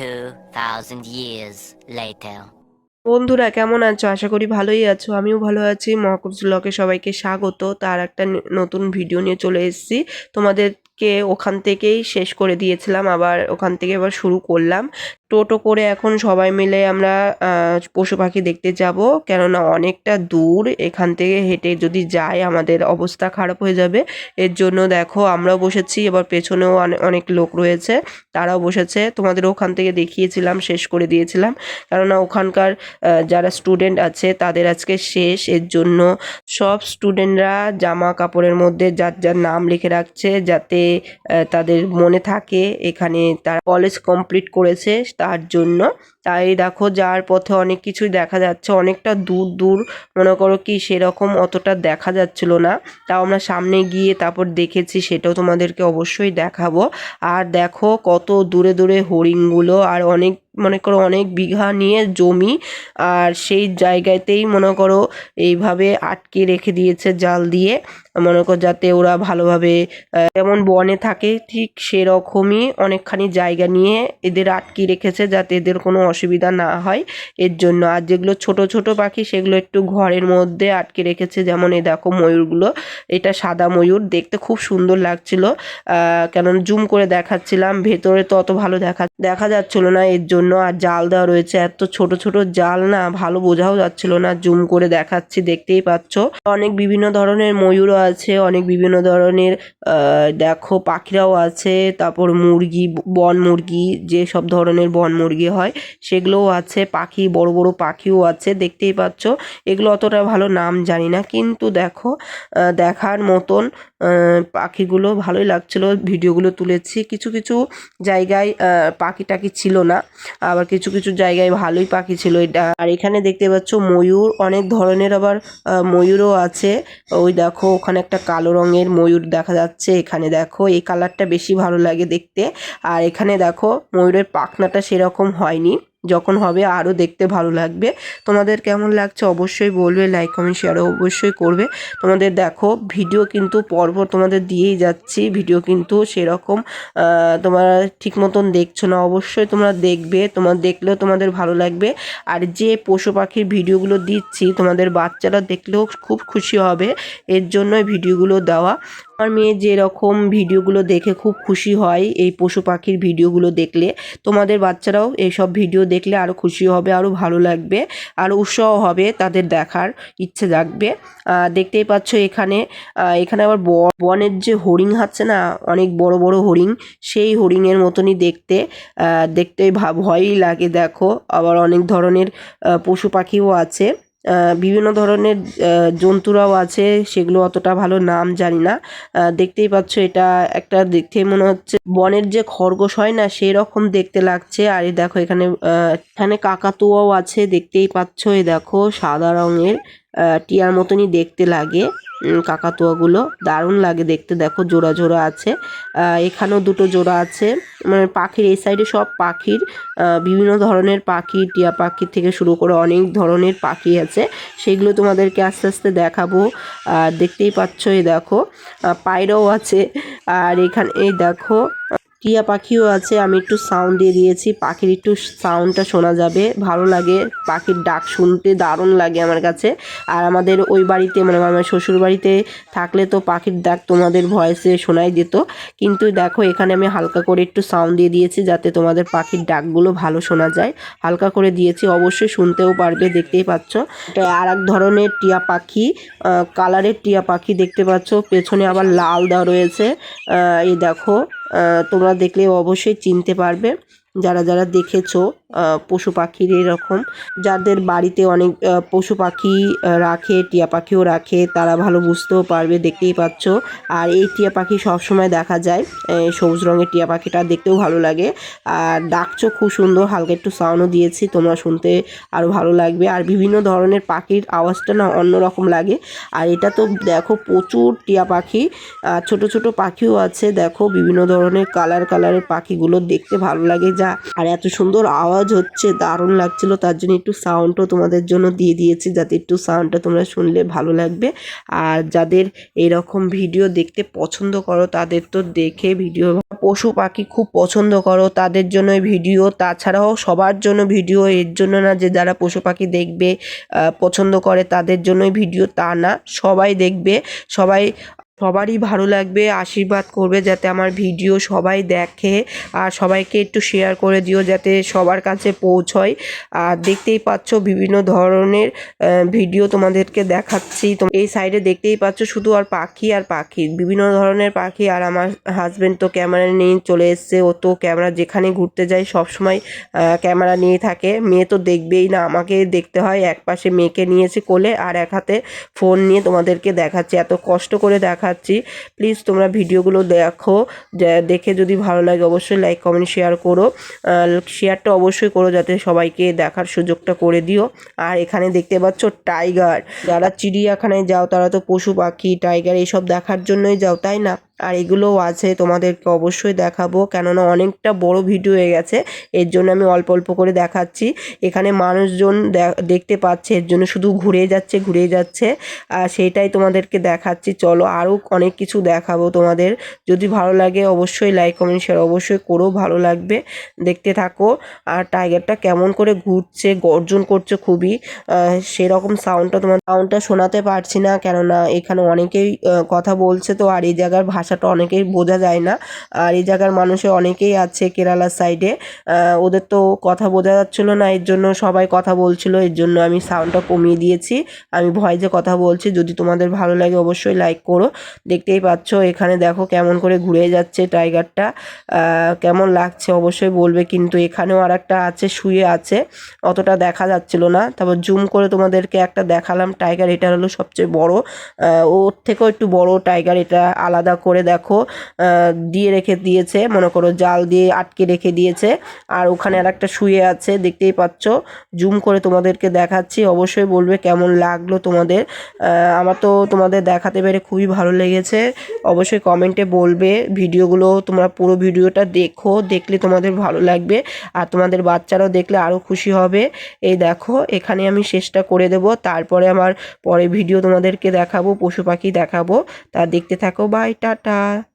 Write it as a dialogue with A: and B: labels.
A: 2,000 years later.
B: বন্ধুরা কেমন আছো? আশা করি ভালোই আছো। আমিও ভালো আছি। মহাকুব ব্লগে সবাইকে স্বাগত। তার একটা নতুন ভিডিও নিয়ে চলে এসেছি। তোমাদেরকে ওখান থেকেই শেষ করে দিয়েছিলাম, আবার ওখান থেকে আবার শুরু করলাম। টোটো করে এখন সবাই মিলে আমরা পশু পাখি দেখতে যাব, কেননা অনেকটা দূর, এখান থেকে হেঁটে যদি যাই আমাদের অবস্থা খারাপ হয়ে যাবে। এর জন্য দেখো আমরাও বসেছি, এবার পেছনেও অনেক লোক রয়েছে, তারাও বসেছে। তোমাদের ওখান থেকে দেখিয়েছিলাম, শেষ করে দিয়েছিলাম। কেননা ওখানকার যারা স্টুডেন্ট আছে তাদের আজকে শেষ, এর জন্য সব স্টুডেন্টরা জামা কাপড়ের মধ্যে যার যার নাম লিখে রাখছে, যাতে তাদের মনে থাকে। এখানে তারা কলেজ কমপ্লিট করেছে। তার জন্য তাই দেখো যার পথে অনেক কিছুই দেখা যাচ্ছে, অনেকটা দূর দূর মনে করো কি সেরকম অতটা দেখা যাচ্ছিল না। তাও আমরা সামনে গিয়ে তারপর দেখেছি সেটাও তোমাদেরকে অবশ্যই দেখাবো। আর দেখো কত দূরে দূরে হরিণগুলো আর অনেক মনে করো অনেক বিঘা নিয়ে জমি আর সেই জায়গাতেই মনে করো এইভাবে আটকে রেখে দিয়েছে জাল দিয়ে। মনে করো যাতে ওরা ভালোভাবে যেমন বনে থাকে ঠিক সেরকমই অনেকখানি জায়গা নিয়ে এদের আটকে রেখেছে যাতে এদের কোনো অসুবিধা না হয়। এর জন্য আর যেগুলো ছোট ছোট পাখি সেগুলো একটু ঘরের মধ্যে আটকে রেখেছে। যেমন এই দেখো ময়ূরগুলো। এটা সাদা ময়ূর। দেখতে খুব সুন্দর লাগছিল। কেন জুম করে দেখাচ্ছিলাম। ভেতরে তো অত ভালো দেখা দেখা যাচ্ছিল না। এর জন্য আর জাল দেওয়া রয়েছে। এত ছোট ছোট জাল না, ভালো বোঝাও যাচ্ছিল না। জুম করে দেখাচ্ছি, দেখতেই পাচ্ছ। অনেক বিভিন্ন ধরনের ময়ূরও আছে। অনেক বিভিন্ন ধরনের দেখো পাখিরাও আছে। তারপর মুরগি, বন মুরগি যে সব ধরনের বন মুরগি হয় সেগুলোও আছে, পাখি, বড় বড় পাখিও আছে, দেখতেই পাচ্ছ। এগুলো অতটা ভালো নাম জানি না, কিন্তু দেখো দেখার মতন পাখিগুলো ভালোই লাগছিল, ভিডিওগুলো তুলেছি। কিছু কিছু জায়গায় পাখি টাকি ছিল না, আবার কিছু কিছু জায়গায় ভালোই পাখি ছিল এটা। আর এখানে দেখতে পাচ্ছ ময়ূর, অনেক ধরনের আবার ময়ূরও আছে। ওই দেখো, ওখানে একটা কালো রঙের ময়ূর দেখা যাচ্ছে এখানে, দেখো। এই কালারটা বেশি ভালো লাগে দেখতে। আর এখানে দেখো, ময়ূরের পাখনাটা সেরকম হয়নি। যখন হবে আরও দেখতে ভালো লাগবে। তোমাদের কেমন লাগছে অবশ্যই বলবে লাইক কমেন্ট শেয়ারও অবশ্যই করবে। তোমাদের দেখো ভিডিও কিন্তু পরপর তোমাদের দিয়েই যাচ্ছি। ভিডিও কিন্তু সেরকম তোমরা ঠিক মতন দেখছ না, অবশ্যই তোমরা দেখবে। তোমার দেখলেও তোমাদের ভালো লাগবে। আর যে পশু পাখির ভিডিওগুলো দিচ্ছি, তোমাদের বাচ্চারা দেখলেও খুব খুশি হবে। এর জন্যই ভিডিওগুলো দেওয়া। আমার মেয়ে যেরকম ভিডিওগুলো দেখে খুব খুশি হয়, এই পশু পাখির ভিডিওগুলো দেখলে। তোমাদের বাচ্চারাও এইসব ভিডিও দেখলে আরও খুশি হবে আরও ভালো লাগবে আরও উৎসাহ হবে তাদের দেখার ইচ্ছে জাগবে। দেখতেই পাচ্ছ এখানে এখানে আবার বনের যে হরিণ আছে না, অনেক বড় বড় হরিণ, সেই হরিণের মতনই দেখতে দেখতে ভয়ই লাগে, দেখো। আবার অনেক ধরনের পশু পাখিও আছে। বিভিন্ন ধরনের জন্তুরাও আছে, সেগুলো অতটা ভালো নাম জানি না। দেখতেই পাচ্ছ এটা একটা দেখতে মনে হচ্ছে বনের যে খরগোশ হয় না সেই রকম দেখতে লাগছে। আর এই দেখো এখানে এখানে কাকাতুয়াও আছে, দেখতেই পাচ্ছ। এই দেখো সাদা রঙের টিয়ার মতনই দেখতে লাগে। কাকাতুয়াগুলো দারুণ লাগে দেখতে। দেখো, জোড়া জোড়া আছে। এখানেও দুটো জোড়া আছে। মানে পাখির, এই সাইডে সব পাখির বিভিন্ন ধরনের পাখি, টিয়া পাখি থেকে শুরু করে অনেক ধরনের পাখি আছে। সেগুলো তোমাদেরকে আস্তে আস্তে দেখাবো। আর দেখতেই পাচ্ছ, এই দেখো পায়রাও আছে। আর এখানে, এই দেখো টিয়া পাখিও আছে, আমি একটু সাউন্ড দিয়ে দিয়েছি। পাখির একটু সাউন্ডটা শোনা যাবে, ভালো লাগে। পাখির ডাক শুনতে দারুণ লাগে আমার কাছে। আর আমাদের ওই বাড়িতে মানে আমার শ্বশুর বাড়িতে থাকলে তো পাখির ডাক তোমাদের ভয়েসে শোনাই যেত কিন্তু দেখো, এখানে আমি হালকা করে একটু সাউন্ড দিয়ে দিয়েছি যাতে তোমাদের পাখির ডাকগুলো ভালো শোনা যায়। হালকা করে দিয়েছি, অবশ্যই শুনতেও পারবে, দেখতেই পাচ্ছ। এটা আর এক ধরনের টিয়া পাখি কালারের টিয়া পাখি দেখতে পাচ্ছ। পেছনে আবার লাল দেওয়া রয়েছে। এই দেখো। তোমরা দেখলে অবশ্যই চিনতে পারবে। যারা যারা দেখেছ পশু পাখির এরকম। যাদের বাড়িতে অনেক পশু পাখি রাখে, টিয়া পাখিও রাখে, তারা ভালো বুঝতেও পারবে, দেখতেই পাচ্ছ। আর এই টিয়া পাখি সবসময় দেখা যায় সবুজ রঙের টিয়া পাখিটা দেখতেও ভালো লাগে। আর ডাকছো খুব সুন্দর, হালকা একটু সাউন্ডও দিয়েছি, তোমরা শুনতে আরও ভালো লাগবে। আর বিভিন্ন ধরনের পাখির আওয়াজটা না অন্যরকম লাগে। আর এটা তো দেখো প্রচুর টিয়া পাখি ছোট ছোট পাখিও আছে, দেখো বিভিন্ন ধরনের কালার কালারের পাখিগুলো দেখতে ভালো লাগে যা। আর এত সুন্দর আওয়াজ আওয়াজ হচ্ছে, দারুণ লাগছিল। তার জন্য একটু সাউন্ডও তোমাদের জন্য দিয়ে দিয়েছি, যাতে একটু সাউন্ডটা তোমরা শুনলে ভালো লাগবে। আর যাদের এরকম ভিডিও দেখতে পছন্দ করো, তাদের তো দেখে ভিডিও পশু পাখি খুব পছন্দ করো, তাদের জন্য ভিডিও তাছাড়াও সবার জন্য ভিডিও এর জন্য না যে যারা পশু পাখি দেখবে পছন্দ করে, তাদের জন্যই ভিডিও তা না। সবাই দেখবে, সবাই সবারই ভালো লাগবে, আশীর্বাদ করবে যাতে আমার ভিডিও সবাই দেখে আর সবাইকে একটু শেয়ার করে দিও যাতে সবার কাছে পৌঁছয়। আর দেখতেই পাচ্ছ বিভিন্ন ধরনের ভিডিও তোমাদেরকে দেখাচ্ছি। তো এই সাইডে দেখতেই পাচ্ছ শুধু আর পাখি আর পাখি, বিভিন্ন ধরনের পাখি আর আমার হাজব্যান্ড তো ক্যামেরা নিয়ে চলে এসছে। ও তো ক্যামেরা যেখানে ঘুরতে যায় সবসময় ক্যামেরা নিয়ে থাকে। মেয়ে তো দেখবেই না, আমাকে দেখতে হয় এক পাশে মেয়েকে নিয়েছে কোলে আর এক হাতে ফোন নিয়ে তোমাদেরকে দেখাচ্ছি। এত কষ্ট করে দেখাচ্ছি। প্লিজ তোমরা ভিডিওগুলো দেখো। দেখে যদি ভালো লাগে অবশ্যই লাইক কমেন্ট শেয়ার করো। শেয়ারটা অবশ্যই করো যাতে সবাইকে দেখার সুযোগটা করে দিও। আর এখানে দেখতে পাচ্ছ টাইগার যারা চিড়িয়াখানায় যাও, তারা তো পশু পাখি টাইগার এইসব দেখার জন্যই যাও, তাই না? আর এগুলোও আছে, তোমাদেরকে অবশ্যই দেখাবো। কেননা অনেকটা বড় ভিডিও হয়ে গেছে, এর জন্য আমি অল্প অল্প করে দেখাচ্ছি। এখানে মানুষজন দেখতে পাচ্ছে, এর জন্য শুধু ঘুরে যাচ্ছে ঘুরে যাচ্ছে। আর সেইটাই তোমাদেরকে দেখাচ্ছি। চলো আরও অনেক কিছু দেখাবো তোমাদের। যদি ভালো লাগে অবশ্যই লাইক কমেন্ট শেয়ার অবশ্যই করো, ভালো লাগবে। দেখতে থাকো। আর টাইগারটা কেমন করে ঘুরছে, গর্জন করছে খুবই সেরকম সাউন্ডটা তোমার সাউন্ডটা শোনাতে পারছি না। কেননা এখানে অনেকেই কথা বলছে তো, আর এই জায়গার ভাষাটা অনেকেই বোঝা যায় না। আর এই জায়গার মানুষে অনেকেই আছে কেরালার সাইডে ওদের তো কথা বোঝা যাচ্ছিল না, এর জন্য সবাই কথা বলছিল, এর জন্য আমি সাউন্ডটা কমিয়ে দিয়েছি। আমি ভয়েসে কথা বলছি, যদি তোমাদের ভালো লাগে অবশ্যই লাইক করো। দেখতেই পাচ্ছ, এখানে দেখো কেমন করে ঘুরে যাচ্ছে টাইগারটা কেমন লাগছে অবশ্যই বলবে, কিন্তু এখানেও আর একটা আছে, শুয়ে আছে। অতটা দেখা যাচ্ছিল না। তারপর জুম করে তোমাদেরকে একটা দেখালাম টাইগার এটা হলো সবচেয়ে বড়। ওর থেকেও একটু বড় টাইগার এটা আলাদা করে দেখো দিয়ে রেখে দিয়েছে, মনে করো জাল দিয়ে আটকে রেখে দিয়েছে। আর ওখানে আর একটা শুয়ে আছে, দেখতেই পাচ্ছ। জুম করে তোমাদেরকে দেখাচ্ছি, অবশ্যই বলবে কেমন লাগল তোমাদের। আমার তো তোমাদের দেখাতে পেরে খুবই ভালো লেগেছে। অবশ্যই কমেন্টে বলবে, ভিডিওগুলো তোমরা পুরো ভিডিওটা দেখো, দেখলে তোমাদের ভালো লাগবে। আর তোমাদের বাচ্চারাও দেখলে আরও খুশি হবে। এই দেখো, এখানে আমি শেষটা করে দেব, তারপরে আমার পরে ভিডিও তোমাদেরকে দেখাবো, পশু পাখি দেখাবো। তা দেখতে থাকো বাই টাটা। da